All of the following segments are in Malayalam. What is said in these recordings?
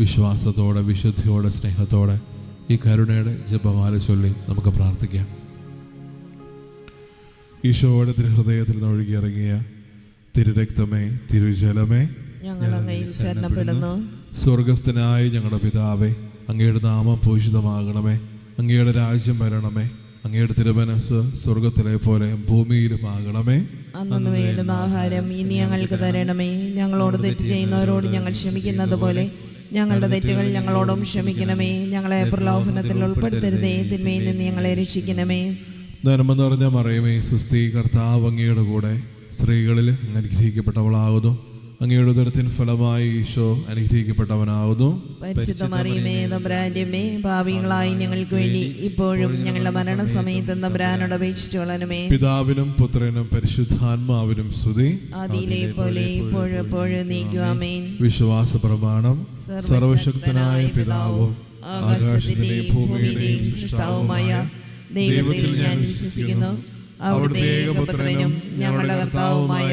വിശ്വാസത്തോടെ വിശുദ്ധിയോടെ സ്നേഹത്തോടെ ഈ കരുണയുടെ ജപമാല ചൊല്ലി നമുക്ക് പ്രാർത്ഥിക്കാം. ഈശോയുടെ തിരുഹൃദയത്തിൽ നിന്ന് ഒഴുകിയിറങ്ങിയ തിരുരക്തമേ തിരുജലമേ സ്വർഗസ്ഥനായി ഞങ്ങളുടെ പിതാവേ അങ്ങയുടെ നാമം പൂഷിതമാകണമേ അങ്ങയുടെ രാജ്യം വരണമേ അങ്ങയുടെ തിരുമനസ് സ്വർഗത്തിലെ പോലെ ഭൂമിയിലും ആകണമേ. അന്നു വേണ്ടുന്ന ആഹാരം ഇനി ഞങ്ങൾക്ക് തരണമേ. ഞങ്ങളോട് തെറ്റ് ചെയ്യുന്നവരോട് ഞങ്ങൾ ക്ഷമിക്കുന്നത് പോലെ ഞങ്ങളുടെ തെറ്റുകൾ ഞങ്ങളോടും ക്ഷമിക്കണമേ. ഞങ്ങളെ പ്രലോഭനത്തിൽ ഉൾപ്പെടുത്തരുതേ. തിന്മയിൽ നിന്ന് ഞങ്ങളെ രക്ഷിക്കണമേ. നന്മ നിറഞ്ഞ മറിയമേ സുസ്ഥി കർത്താവ് അങ്ങയുടെ കൂടെ സ്ത്രീകളിൽ അനുഗ്രഹിക്കപ്പെട്ടവളാകുന്നു. അങ്ങയുടെ ഉദരത്തിൻ ഫലമായി ഈശോ അനുഗ്രഹിക്കപ്പെട്ടവനാകുന്നു പരിശുദ്ധ മറിയമേ ഭാവികളായി ഞങ്ങൾക്ക് വേണ്ടി ഇപ്പോഴും ഞങ്ങളുടെ മരണസമയത്ത് സമയത്ത് അപേക്ഷിച്ചു വളരണമേ. പിതാവിനും പുത്രനും പരിശുദ്ധാത്മാവിനും സ്തുതി. അതിലെ പോലെ ഇപ്പോഴും എപ്പോഴും നീക്കുവാമേൻ വിശ്വാസ പ്രമാണം സർവശക്തനായ പിതാവും ആകാശത്തിലെ ഭൂമിയുടെയും സൃഷ്ടാവുമായ ദൈവത്തിൽ ഞാൻ വിശ്വസിക്കുന്നു. അവിടുത്തെ ഏകപുത്രനും ഞങ്ങളുടെ കർത്താവുമായ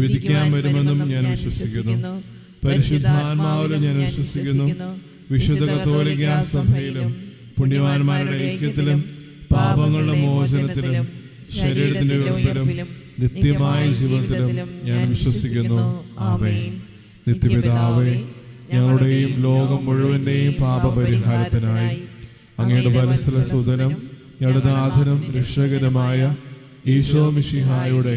വിധിക്കാൻ വരുമെന്നും ഞാൻ വിശ്വസിക്കുന്നു. പരിശുദ്ധാത്മാവിലും ഞാൻ വിശ്വസിക്കുന്നു. വിശുദ്ധ കത്തോലിക്ക സഭയിലും പുണ്യവാന്മാരുടെ ഐക്യത്തിലും പാപങ്ങളുടെ മോചനത്തിലും ശരീരത്തിന്റെ ഉറപ്പിലും നിത്യമായ ജീവിതത്തിലും ഞാൻ വിശ്വസിക്കുന്നു. ആമേ നിത്യപിതാവേ ഞങ്ങളുടെയും ലോകം മുഴുവന്റെയും പാപപരിഹാരത്തിനായി അങ്ങയുടെ മനസ്സിലെ സുതനും ഞങ്ങളുടെ നാഥനും രക്ഷകരമായ ഈശോ മിശിഹായുടെ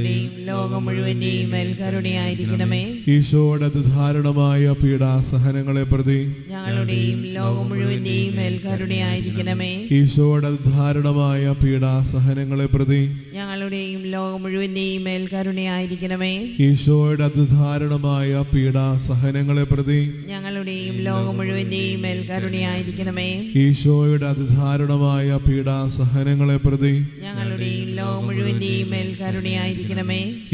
ലോകം മുഴുവന്റെയും മേൽ കരുണയായിരിക്കണമേ. ഈശോയുടെ അതിധാരണമായ പീഡാസഹനങ്ങളെ പ്രതി ഞങ്ങളുടെയും ലോകം മുഴുവന്റെയും മേൽ കരുണയായിരിക്കണമേ. ഈശോയുടെ അതിധാരണമായ പീഡാസഹനങ്ങളെ പ്രതി ഞങ്ങളുടെയും ലോകം മുഴുവന്റെയും മേൽക്കരുണയായിരിക്കണമേ ഈശോയുടെ അതിധാരണമായ പീഡാസഹനങ്ങളെ പ്രതി ഞങ്ങളുടെയും ലോകം മുഴുവന്റെയും മേൽക്കരുണയായിരിക്കണമേ ഈശോയുടെ അതിധാരണമായ പീഡാസഹനങ്ങളെ പ്രതി ഞങ്ങളുടെയും ലോകം മുഴുവന്റെയും മേൽ കരുണയായിരിക്കണമേ.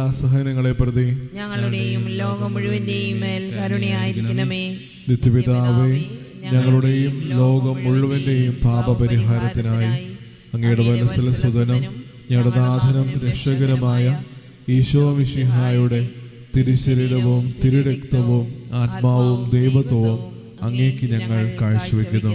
പീഡാസഹനങ്ങളെ പ്രതി. ഞങ്ങളുടെയും ലോകം മുഴുവന്റെയും മേൽ കരുണയായിരിക്കണമേ. നിത്യപിതാവേ ഞങ്ങളുടെയും ലോകം മുഴുവന്റെയും പാപപരിഹാരത്തിനായി അങ്ങയുടെ മനസ്സിലെ സുധനം ഞങ്ങളുടെ നാഥനും രക്ഷകരമായ ഈശോ മിശിഹായുടെ തിരുശരീരവും തിരുരക്തവും ആത്മാവും ദൈവത്വവും അങ്ങേക്ക് ഞങ്ങൾ കാഴ്ചവെക്കുന്നു.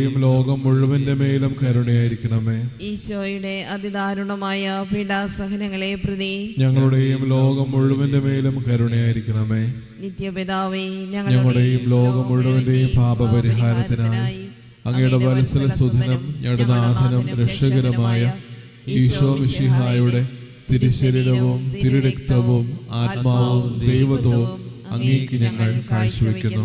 ഞങ്ങളുടെയും ലോകം മുഴുവന്റെ മേലും കരുണയായിരിക്കണമേ. ഈശോയുടെ അതിദാരുണമായ പീഡാസഹനങ്ങളെ പ്രതി ഞങ്ങളുടെയും ലോകം മുഴുവന്റെ മേലും കരുണയായിരിക്കണമേ. നിത്യപിതാവേ ഞങ്ങളുടെയും ലോകം മുഴുവന്റെയും പാപപരിഹാരത്തിനായി അങ്ങയുടെ വത്സല സുധനം ഞങ്ങളുടെ രക്ഷകരമായ ഈശോ മിഷിഹായുടെ തിരുശരീരവും തിരുരക്തവും ആത്മാവും ദൈവത്വവും അങ്ങേക്ക് ഞങ്ങൾ കാഴ്ചവെക്കുന്നു.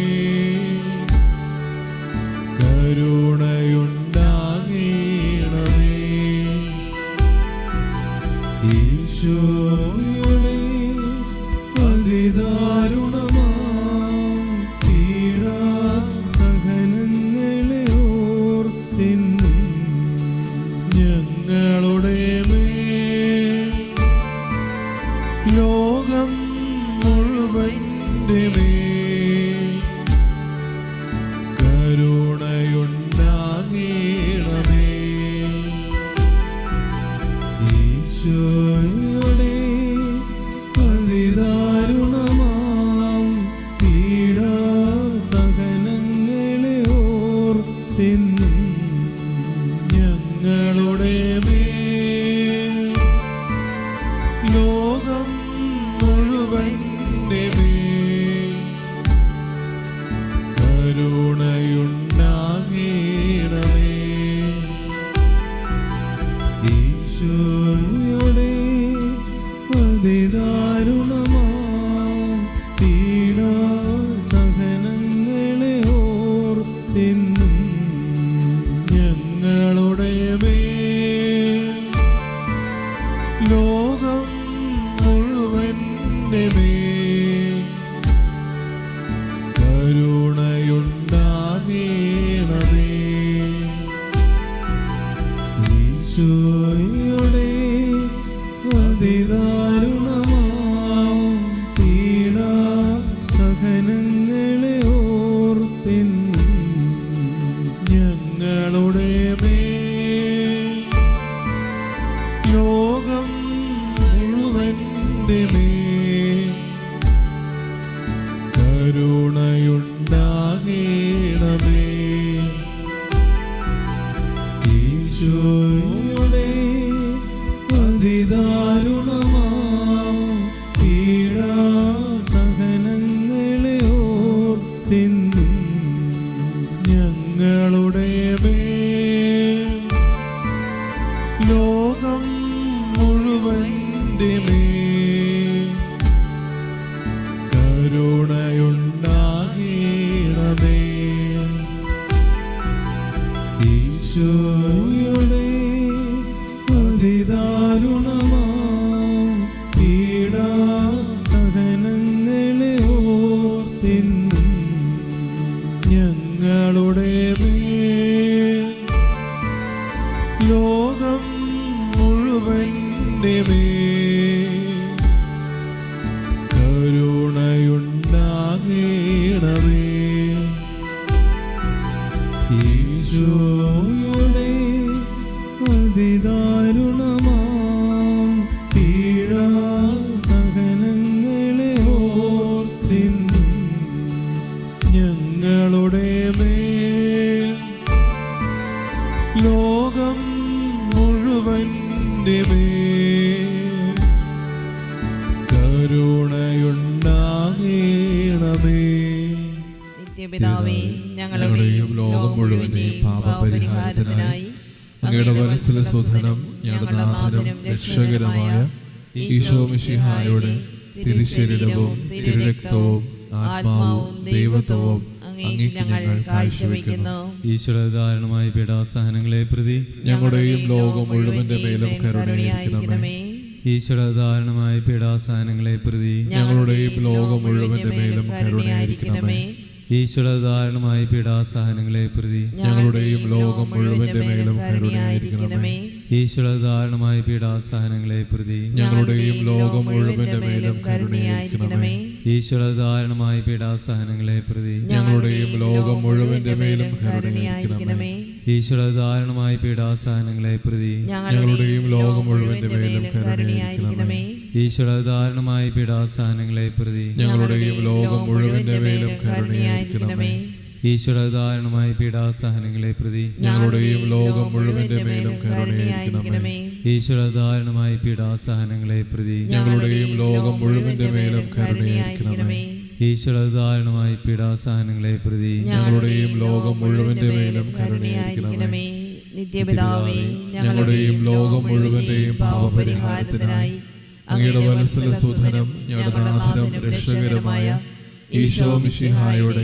within Yeshua. ലോകം മുഴുവൻ കരുണയുണ്ടാകേണമേ. നിത്യപിതാവേ ഞങ്ങളുടെയും ലോകം മുഴുവനെയും പാപപരിഹാരത്തിനായി അങ്ങയുടെ മനസ്സിൽ സുധനം രക്ഷകരമായ ഈശോ മിഷിഹായുടെ തിരുശരീരവും തിരുരക്തവും ആത്മാവും ദൈവത്വവും ഈശ്വരധാരണമായ പീഡാസഹനങ്ങളെ പ്രതി ഞങ്ങളുടെയും ലോകം മുഴുവന്റെ മേലും കരുണയായിരിക്കണമേ. ഈശ്വരധാരണമായ പീഡാസഹനങ്ങളെ പ്രതി ഞങ്ങളുടെയും ലോകം മുഴുവന്റെ മേലും കരുണയായിരിക്കണമേ. ഈശ്വരധാരണമായ പീഡാസഹനങ്ങളെ പ്രതി ഞങ്ങളുടെയും ലോകം മുഴുവന്റെ മേലും കരുണയായിരിക്കണമേ. ഈശ്വരധാരണമായ പീഡാസഹനങ്ങളെ പ്രതി ഞങ്ങളുടെയും ലോകം മുഴുവന്റെ മേലും കരുണയായിരിക്കണമേ. ഈശ്വരധാരണമായ പീഡാസഹനങ്ങളെ പ്രതി ഞങ്ങളുടെയും ലോകം മുഴുവന്റെ മേലും കരുണയായിരിക്കണമേ. ഈശ്വരധാരണമായ പീഡാസഹനങ്ങളെ പ്രതി ഞങ്ങളുടെയും ലോകം മുഴുവന്റെ മേലും കരുണയായിരിക്കണമേ. ഈശ്വരധാരണമായ പീഡാസഹനങ്ങളെ പ്രതി ഞങ്ങളുടെയും ലോകം മുഴുവന്റെ മേലും കരുണയായിരിക്കണമേ. ഈശ്വരധാരണമായ പീഡാസഹനങ്ങളെ പ്രതി ഞങ്ങളുടെയും ലോകം മുഴുവന്റെ മേലും കരുണയായിരിക്കണമേ. ഈശ്വരധാരണമായ പീഡാസഹനങ്ങളെ പ്രതി ഞങ്ങളുടെയും ലോകം മുഴുവന്റെ മേലും കരുണയായിരിക്കണമേ. ഈശ്വരധാരണമായ പീഡാസഹനങ്ങളെ പ്രതി ഞങ്ങളുടെയും ലോകം മുഴുവന്റെ മേലും കരുണയായിരിക്കണമേ. നിത്യപിതാവേ ഞങ്ങളുടെയും ലോകം മുഴുവന്റെയും പാപപരിഹാരത്തിനായി അങ്ങയുടെ മനസ്സിലെ സുധനം ഞങ്ങളുടെ നാഥനം രക്ഷകരമായ ഈശോ മിശിഹായുടെ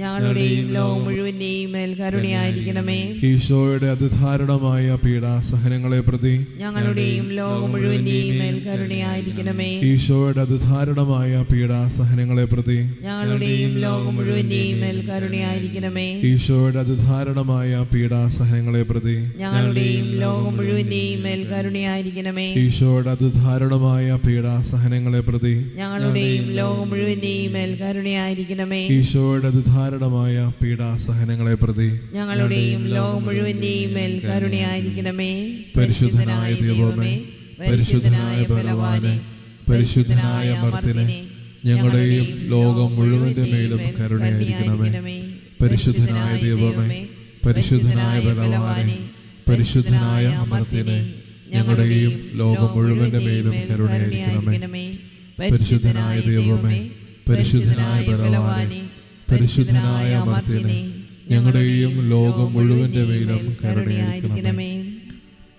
ഞങ്ങളുടെയും ലോകം മുഴുവന്റെയും മേൽ കരുണയായിരിക്കണമേ. ഈശോയുടെ അതിധാരണമായ പീഡാസഹനങ്ങളെ പ്രതി ഞങ്ങളുടെയും ലോകം മുഴുവന്റെയും മേൽ കരുണയായിരിക്കണമേ. ഈശോയുടെ അതിധാരണമായ പീഡാസഹനങ്ങളെ പ്രതി ഞങ്ങളുടെയും ലോകം മുഴുവന്റെയും മേൽ കരുണയായിരിക്കണമേ. ഈശോയുടെ അതിധാരണമായ പീഡാസഹനങ്ങളെ പ്രതി ഞങ്ങളുടെയും ലോകം മുഴുവന്റെയും മേൽ കരുണയായിരിക്കണമേ. ഈശോയുടെ അതിധാരണമായ പീഡാസഹനങ്ങളെ പ്രതി ഞങ്ങളുടെയും ലോകം മുഴുവന്റെയും മേൽ കരുണയായിരിക്കണമേ. ഈശോയുടെ അതിധാരണമായ പീഡാസഹനങ്ങളെ പ്രതി ഞങ്ങളുടെയും ലോകം മുഴുവന്റെയും മേൽ കരുണയായിരിക്കണമേ. പരിശുദ്ധനായ ദൈവമേ പരിശുദ്ധനായ ബലവാനെ പരിശുദ്ധനായ മർത്തിനെ ഞങ്ങളുടെയും ലോകം മുഴുവന്റെ മേലും കരുണയായിരിക്കണമേ. പരിശുദ്ധനായ ദൈവമേ പരിശുദ്ധനായ ബലവാനെ പരിശുദ്ധനായ അമർത്തിനെ ഞങ്ങളുടെയും ലോകം മുഴുവന്റെ മേലും കരുണയായിരിക്കണമേ. പരിശുദ്ധനായ ദൈവമേ പരിശുദ്ധനായ ബലവാനെ പരിശുദ്ധനായ മർത്തിനെ ഞങ്ങളുടെയും ലോകം മുഴുവന്റെ മേലും കരുണയായിരിക്കണമേ.